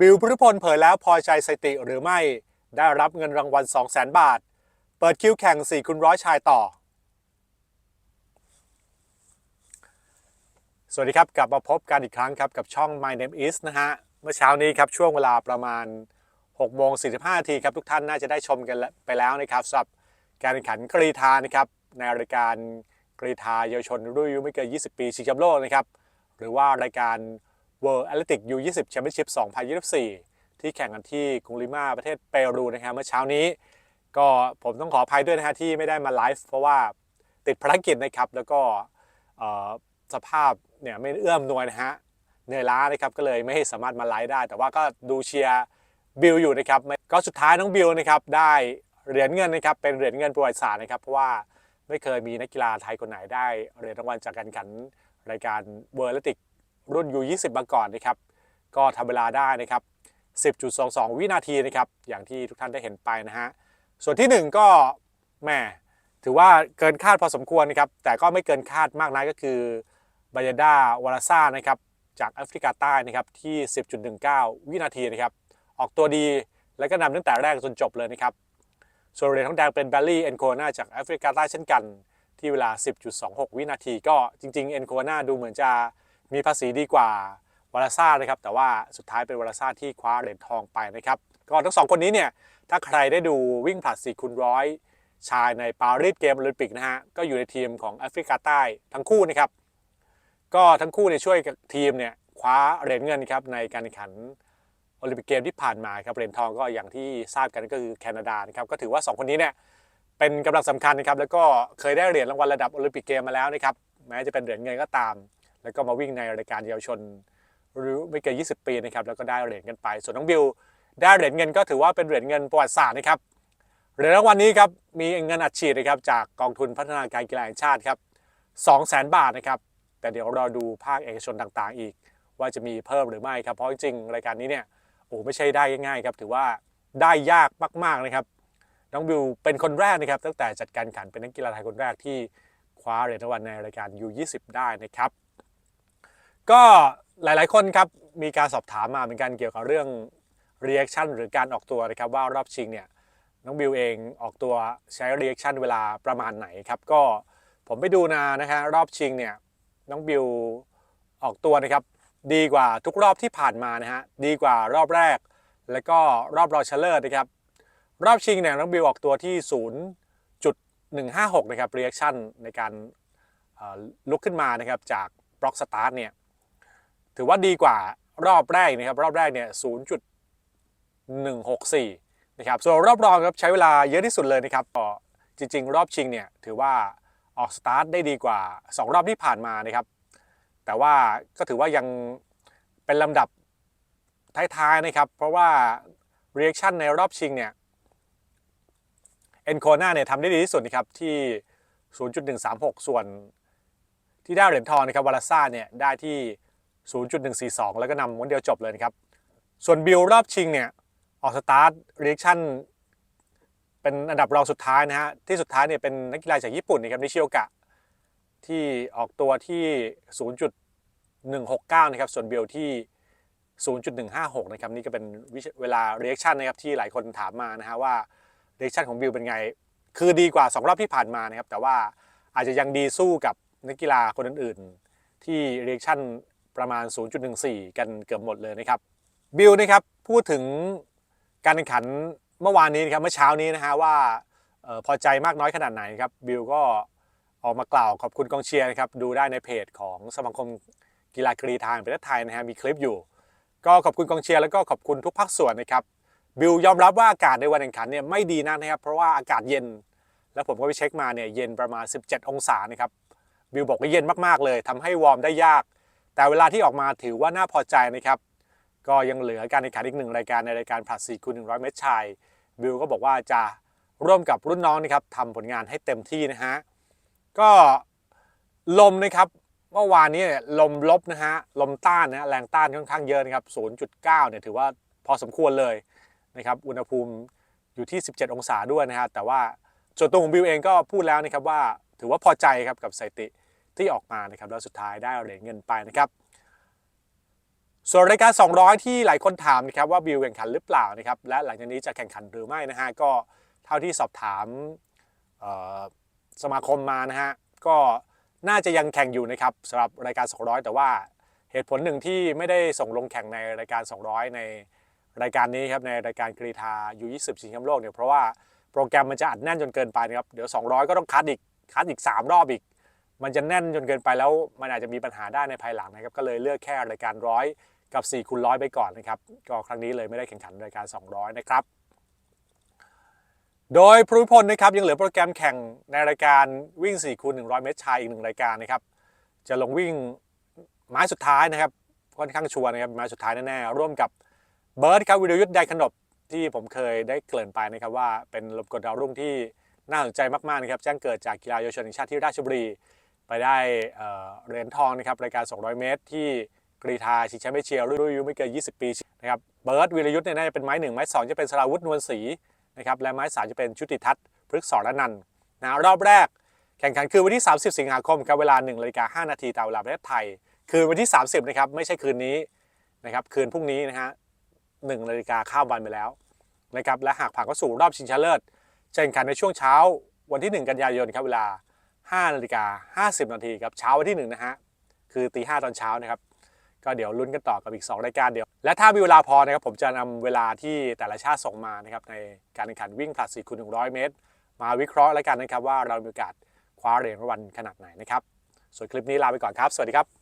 บิลพุทธพลเผยแล้วพอใจสติหรือไม่ได้รับเงินรางวัล 200,000 บาท เปิดคิวแข่ง 4 คุณร้อยชายต่อ สวัสดีครับ กลับมาพบกันอีกครั้งครับ กับช่อง My Name Is นะฮะ เมื่อเช้านี้ครับ ช่วงเวลาประมาณ6โมง45นาทีครับ ทุกท่านน่าจะได้ชมกันไปแล้วนะครับสำหรับการแข่งขันกรีธานะครับ ในรายการกรีธาเยาวชนรุ่นอายุไม่เกิน 20 ปีชิงแชมป์โลกนะครับ หรือว่ารายการ World Athletic U20 Championship 2024 ที่แข่งกันที่กรุงลิมาประเทศเปรูนะครับเมื่อเช้านี้ ก็ผมต้องขออภัยด้วยนะฮะที่ไม่ได้มาไลฟ์เพราะว่าติดภารกิจนะครับ แล้วก็สภาพเนี่ยไม่เอื้อมหนวยนะฮะเหนื่อยล้านะครับก็เลยไม่สามารถมาไลฟ์ได้ แต่ว่าก็ดูเชียร์บิลอยู่นะครับก็สุดท้ายน้องบิลนะครับได้เหรียญเงินนะครับเป็นเหรียญเงินประวัติศาสตร์นะครับเพราะว่าไม่เคยมีนักกีฬาไทยคนไหนได้เหรียญรางวัลจากการแข่งรายการ World Athletics รุ่ รุ่น U20 มาก่อนนะครับ ก็ทำเวลาได้นะครับ 10.22 วินาทีนะครับ อย่างที่ทุกท่านได้เห็นไปนะฮะ ส่วนที่ 1 ก็แหม่ถือว่าเกินคาดพอสมควรนะครับ แต่ก็ไม่เกินคาดมากนักก็คือบายดาวาราซ่านะครับ จากแอฟริกาใต้นะครับที่ 10.19 วินาทีนะครับ ออกตัวดีแล้วก็นำตั้งแต่แรกจนจบเลยนะครับส่วนเหรียญทองแดงเป็นแบลลี่เอ็นโคนาจากแอฟริกาใต้เช่นกัน ที่เวลา 10.26 วินาที ก็จริงๆเอ็นโคนาดูเหมือนจะ มีภาษีดีกว่าวาราซ่านะครับ แต่ว่าสุดท้ายเป็นวาราซ่าที่คว้าเหรียญทองไปนะครับ ก็ทั้งสองคนนี้เนี่ย ถ้าใครได้ดูวิ่งผลัด4คูณร้อยชายในปารีสเกมโอลิมปิกนะฮะ ก็อยู่ในทีมของแอฟริกาใต้ทั้งคู่นะครับ ก็ทั้งคู่เนี่ยช่วยทีมเนี่ยคว้าเหรียญเงินครับในการแข่งขันโอลิมปิกเกมที่ผ่านมาครับเหรียญทองก็อย่างที่ทราบกันก็คือแคนาดานะครับ ก็ถือว่า 2 คนนี้เนี่ยเป็นกำลังสำคัญนะครับ แล้วก็เคยได้เหรียญรางวัลระดับโอลิมปิกเกมมาแล้วนะครับ แม้จะเป็นเหรียญเงินก็ตาม แล้วก็มาวิ่งในรายการเยาวชนหรือไม่เกิน 20 ปีนะครับแล้วก็ได้เหรียญกันไป ส่วนน้องบิวได้เหรียญเงินก็ถือว่าเป็นเหรียญเงินประวัติศาสตร์นะครับเหรียญรางวัลนี้ครับมีเงินอัดฉีดนะครับจากกองทุนพัฒนาการกีฬาแห่งชาติครับ200,000บาทนะครับแต่เดี๋ยวเราดูภาคเอกชนต่างๆ อีก ว่าจะมีเพิ่มหรือไม่ครับเพราะจริงๆรายการนี้เนี่ยโอ้ไม่ใช่ได้ง่ายๆครับถือว่าได้ยากมากๆนะครับน้องบิวเป็นคนแรกนะครับตั้งแต่จัดการแข่งขันเป็นนักกีฬาไทยคนแรกที่คว้าเหรียญรางวัลในรายการ U20 ได้นะครับ ก็หลายๆคนครับมีการสอบถามมาเหมือนกันเกี่ยวกับเรื่อง reaction หรือการออกตัวนะครับว่ารอบชิงเนี่ยน้องบิวเองออกตัวใช้ reaction เวลาประมาณไหนครับก็ผมไปดูนานะฮะรอบชิงเนี่ยน้องบิวออกตัวนะครับดีกว่าทุกรอบที่ผ่านมานะฮะดีกว่ารอบแรก แล้วก็รอบรองชนะเลิศนะครับรอบชิงเนี่ยน้องบิวออกตัวที่ 0.156 นะครับ reaction ในการลุกขึ้นมานะครับจากบล็อกสตาร์ทเนี่ย ถือว่าดีกว่ารอบแรกนะครับ รอบแรกเนี่ย 0.164 นะครับ ส่วนรอบรองครับใช้เวลาเยอะที่สุดเลยนะครับก็จริง ๆ รอบชิงเนี่ย ถือว่าออกสตาร์ทได้ดีกว่า 2 รอบที่ผ่านมานะครับ แต่ว่าก็ถือว่ายังเป็นลำดับท้ายๆนะครับ เพราะว่า reaction ในรอบชิงเนี่ยเอ็นโคนาเนี่ยทำได้ดีที่สุดนะครับที่ 0.136 ส่วนที่ได้เหรียญทองนะครับวาลาซ่าเนี่ยได้ที่ 0.142 แล้วก็นำม้วนเดียวจบเลยนะครับ ส่วนบิลรอบชิงเนี่ย ออกสตาร์ท reaction เป็นอันดับรองสุดท้ายนะฮะ ที่สุดท้ายเนี่ยเป็นนักกีฬาจากญี่ปุ่นนะครับนิชิโอกะ ที่ออกตัวที่ 0.169 นะครับ ส่วนเบลที่ 0.156 นะครับ นี่ก็เป็นเวลา reaction นะครับที่หลายคนถามมานะฮะว่า reaction ของบิลเป็นไง คือดีกว่า 2 รอบที่ผ่านมานะครับ แต่ว่าอาจจะยังดีสู้กับนักกีฬาคนอื่น ๆ ที่ reaction ประมาณ 0.14 กันเกือบหมดเลยนะครับ บิลนะครับพูดถึงการแข่งขันเมื่อวานนี้นะครับเมื่อเช้านี้นะฮะว่าออพอใจมากน้อยขนาดไหนครับบิลก็ออกมากล่าวขอบคุณกองเชียร์นะครับดูได้ในเพจของสมาคมกีฬากรีธาแห่งประเทศไทยนะฮะมีคลิปอยู่ ก็ขอบคุณกองเชียร์แล้วก็ขอบคุณทุกภาคส่วนนะครับบิลยอมรับว่าอากาศในวันแข่งขันเนี่ยไม่ดีนักนะครับเพราะว่าอากาศเย็น แล้วผมก็ไปเช็คมาเนี่ยเย็นประมาณ 17 องศานะครับบิลบอกว่าเย็นมากๆเลยทำให้วอร์มได้ยาก แต่เวลาที่ออกมาถือว่าน่าพอใจนะครับ ก็ยังเหลือการแข่งขันอีกหนึ่งรายการในรายการผลัด4คูณ100 เมตรชาย บิลก็บอกว่าจะร่วมกับรุ่นน้องนะครับทำผลงานให้เต็มที่นะฮะ ก็ลมนะครับเมื่อวานนี้ลมลบนะฮะ ลมต้านนะแรงต้านค่อนข้างเยอะนะครับ 0.9 เนี่ยถือว่าพอสมควรเลยนะครับ อุณหภูมิอยู่ที่ 17 องศาด้วยนะฮะ แต่ว่าส่วนตัวของบิวเองก็พูดแล้วนะครับว่าถือว่าพอใจครับกับสถิติ ที่ออกมานะครับแล้วสุดท้ายได้เหรียญเงินไปนะครับ ส่วนรายการ 200 ที่หลายคนถามนะครับว่าบิวแข่งขันหรือเปล่านะครับและหลังจากนี้จะแข่งขันหรือไม่นะฮะก็เท่าที่สอบถามสมาคมมานะฮะก็น่าจะยังแข่งอยู่นะครับสำหรับรายการ 200 แต่ว่าเหตุผลหนึ่งที่ไม่ได้ส่งลงแข่งในรายการ 200 ในรายการนี้ครับในรายการกรีธา U20 ชิงแชมป์โลกเนี่ยเพราะว่าโปรแกรมมันจะอัดแน่นจนเกินไปนะครับเดี๋ยว 200 ก็ต้องคัดอีกคัดอีก 3 รอบอีก มันจะแน่นจนเกินไปแล้วมันอาจจะมีปัญหาได้ในภายหลังนะครับก็เลยเลือกแค่รายการร้อยกับ4คูณร้อยไปก่อนนะครับก็ครั้งนี้เลยไม่ได้แข่งขันรายการ 200 นะครับโดยภูมิพลนะครับยังเหลือโปรแกรมแข่งในรายการวิ่ง4คูณ100 เมตรชายอีกหนึ่งรายการนะครับจะลงวิ่งไม้สุดท้ายนะครับค่อนข้างชัวร์นะครับไม้สุดท้ายแน่ๆร่วมกับเบิร์ดครับวิรยุทธ์แดขนบที่ผมเคยได้เกริ่นไปนะครับว่าเป็นลมกดดาวรุ่งที่น่าสนใจมากๆนะครับแจ้งเกิดจากกีฬาเยาวชนแห่งชาติที่ราชบุรี ไปได้เหรียญทองนะครับรายการ 200 เมตร ที่กรีธาชิงแชมป์เอเชียรุ่นอายุไม่เกิน 20 ปีนะครับเบิร์ดวีรยุทธ์เนี่ยน่าจะเป็นไม้หนึ่งไม้สองจะเป็นสราวุธนวลศรีนะครับและไม้สามจะเป็นชุติทัศน์พฤกษรนันท์นะรอบแรกแข่งขันคือวันที่ 30 สิงหาคมครับเวลา1นาฬิกา5นาทีตามเวลาประเทศไทย คืนวันที่ 30 นะครับไม่ใช่คืนนี้นะครับคืนพรุ่งนี้นะฮะ1นาฬิกาข้ามวันไปแล้วนะครับและหากผ่านเข้าสู่รอบชิงชนะเลิศจะแข่งขันในช่วงเช้าวันที่ 1 กันยายนครับเวลา 5นาฬิกา50 นาทีครับเช้าวันที่1นะฮะคือตีห้าตอนเช้านะครับก็เดี๋ยวลุ้นกันต่อกับอีก 2 รายการเดียว และถ้ามีเวลาพอนะครับผมจะนำเวลาที่แต่ละชาติส่งมานะครับในการแข่งขันวิ่งผลัด4คูณ100 เมตร มาวิเคราะห์แล้วกันนะครับว่าเรามีโอกาสคว้าเหรียญรางวัลขนาดไหนนะครับส่วนคลิปนี้ลาไปก่อนครับ สวัสดีครับ